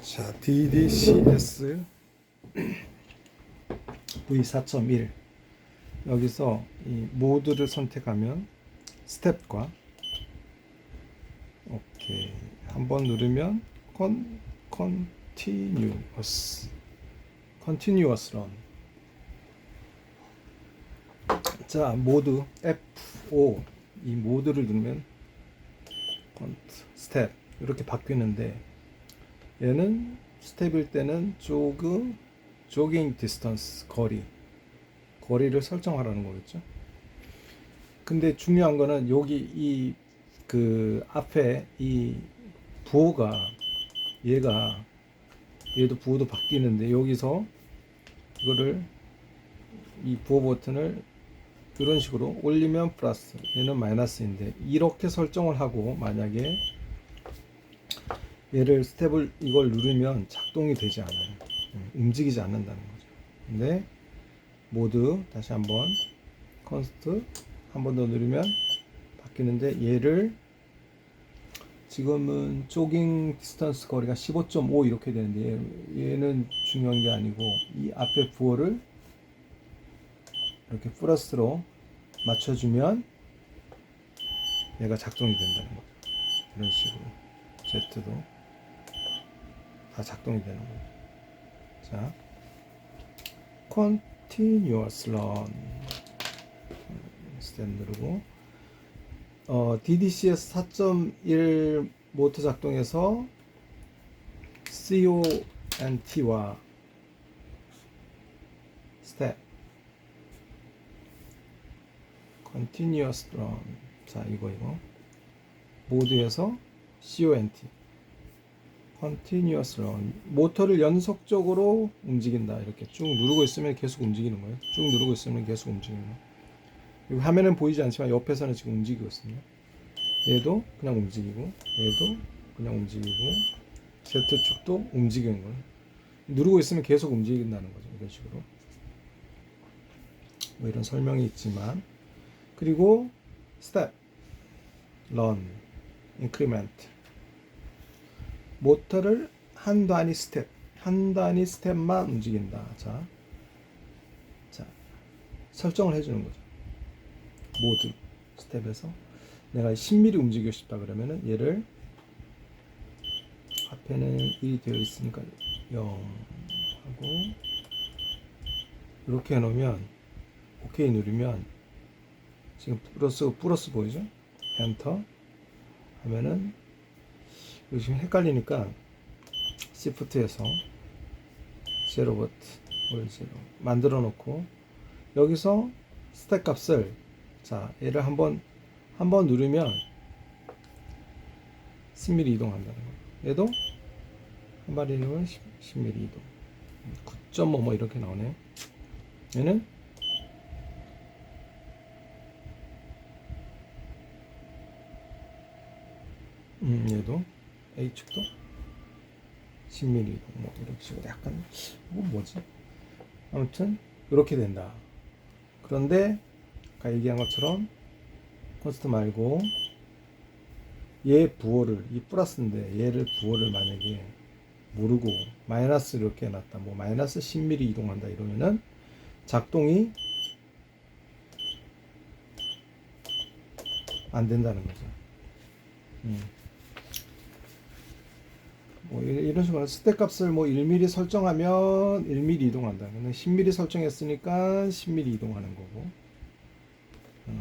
자, DDCS V4.1 여기서 이 모드를 선택하면 스텝과 오케이. 한번 누르면 컨 컨티뉴어스 컨티뉴어스 런 자, 모드 F5 이 모드를 누르면 컨트 스텝 이렇게 바뀌는데 얘는 스텝일 때는 조그 조깅 디스턴스 거리 거리를 설정하라는 거겠죠. 근데 중요한 거는 여기 이 그 앞에 이 부호가 얘가 얘도 부호도 바뀌는데 여기서 이거를 이 부호 버튼을 이런 식으로 올리면 플러스 얘는 마이너스인데 이렇게 설정을 하고 만약에 얘를 스텝을 이걸 누르면 작동이 되지 않아요. 음, 움직이지 않는다는 거죠. 근데 모드 다시 한번 컨스트 한 번 더 누르면 바뀌는데 얘를 지금은 조깅 디스턴스 거리가 15.5 이렇게 되는데 얘, 얘는 중요한 게 아니고 이 앞에 부호를 이렇게 플러스로 맞춰주면 얘가 작동이 된다는 거죠. 이런 식으로 Z도 다 작동이 되는 거예요. 자, continuous run 스텝 누르고 어, DDCS 4.1 모터 작동에서 CONT와 스텝 continuous run 자 이거 이거 모드에서 CONT run 모터를 연속적으로 움직인다. 이렇게 쭉 누르고 있으면 계속 움직이는 거예요. 쭉 누르고 있으면 계속 움직이는 거예요. 여기 화면은 보이지 않지만 옆에서는 지금 움직이고 있습니다. 얘도 그냥 움직이고 얘도 그냥 움직이고 Z축도 움직이는 거예요. 누르고 있으면 계속 움직인다는 거죠. 이런 식으로. 뭐 이런 설명이 있지만. 그리고 스텝 런 인크리멘트 모터를 한 단위 스텝, 한 단위 스텝만 움직인다. 자, 자 설정을 해주는 거죠. 모드 스텝에서 내가 10mm 움직이고 싶다 그러면은 얘를 앞에는 1이 되어 있으니까 0 하고 이렇게 해놓으면 OK 누르면 지금 플러스 플러스 보이죠? 엔터 하면은 지금 헷갈리니까 시프트에서 제로버트 올 제로 만들어 놓고 여기서 스택 값을 자 얘를 한번 한번 누르면 10mm 이동한다는 거 얘도 한 마리 누르면 10, 10mm 이동. 9.5 뭐 이렇게 나오네요 얘는 음 얘도 A축도? 10mm 이동 뭐 이렇게 식으로 약간 뭐 뭐지? 아무튼 이렇게 된다. 그런데 아까 얘기한 것처럼 콘스트 말고 얘 부호를 이 플러스인데 얘를 부호를 만약에 모르고 마이너스 이렇게 해놨다. 뭐 마이너스 10mm 이동한다 이러면은 작동이 안 된다는 거죠. 음. 뭐 이- 이런 식으로 스택 값을 뭐 1mm 설정하면 1mm 이동한다. 근데 10mm 설정했으니까 10mm 이동하는 거고. 어.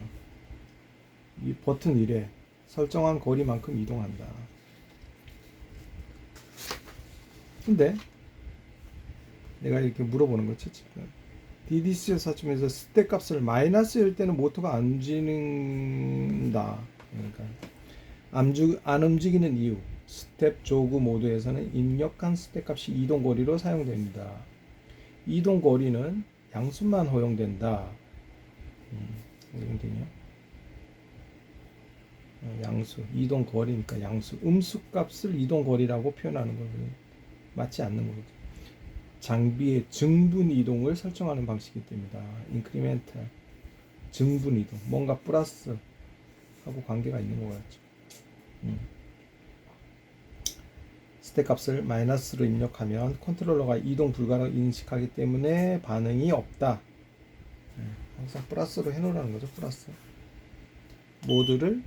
이 버튼 1에 설정한 거리만큼 이동한다. 근데 내가 이렇게 물어보는 거지 지금. DDC에서 사점에서 스택 값을 마이너스일 때는 모터가 안 움직인다. 그러니까 안 움직이는 이유 스텝 조그 모드에서는 입력한 스텝 값이 이동 거리로 사용됩니다. 이동 거리는 양수만 허용된다. 음, 양수, 이동 거리니까 양수, 음수 값을 이동 거리라고 표현하는 거는 맞지 않는 거죠. 장비의 증분 이동을 설정하는 방식이 됩니다. 인크리멘탈, 증분 이동, 뭔가 플러스 하고 관계가 있는 것 같죠. 음. 스택 값을 마이너스로 입력하면 컨트롤러가 이동 불가를 인식하기 때문에 반응이 없다. 네, 항상 플러스로 해놓으라는 거죠. 플러스. 모드를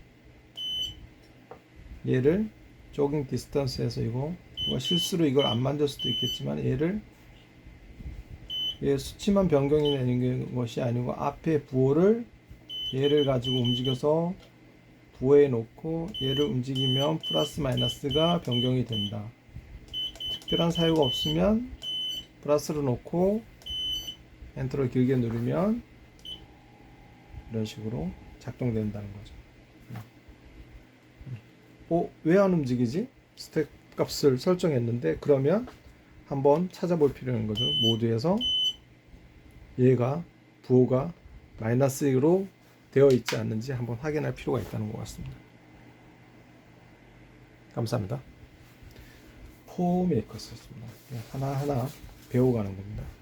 얘를 조깅 디스턴스에서 이거 뭐 실수로 이걸 안 만들 수도 있겠지만 얘를 얘 수치만 변경이 되는 것이 아니고 앞에 부호를 얘를 가지고 움직여서 부호에 놓고 얘를 움직이면 플러스 마이너스가 변경이 된다. 특별한 사유가 없으면 플러스로 놓고 엔터를 길게 누르면 이런 식으로 작동된다는 거죠. 어, 왜 안 움직이지? 스택 값을 설정했는데 그러면 한번 찾아볼 필요가 있는 거죠. 모드에서 얘가 부호가 마이너스로 되어 있지 않는지 한번 확인할 필요가 있다는 것 같습니다. 감사합니다. 포메이커스였습니다. 하나하나 배워가는 겁니다. 끝.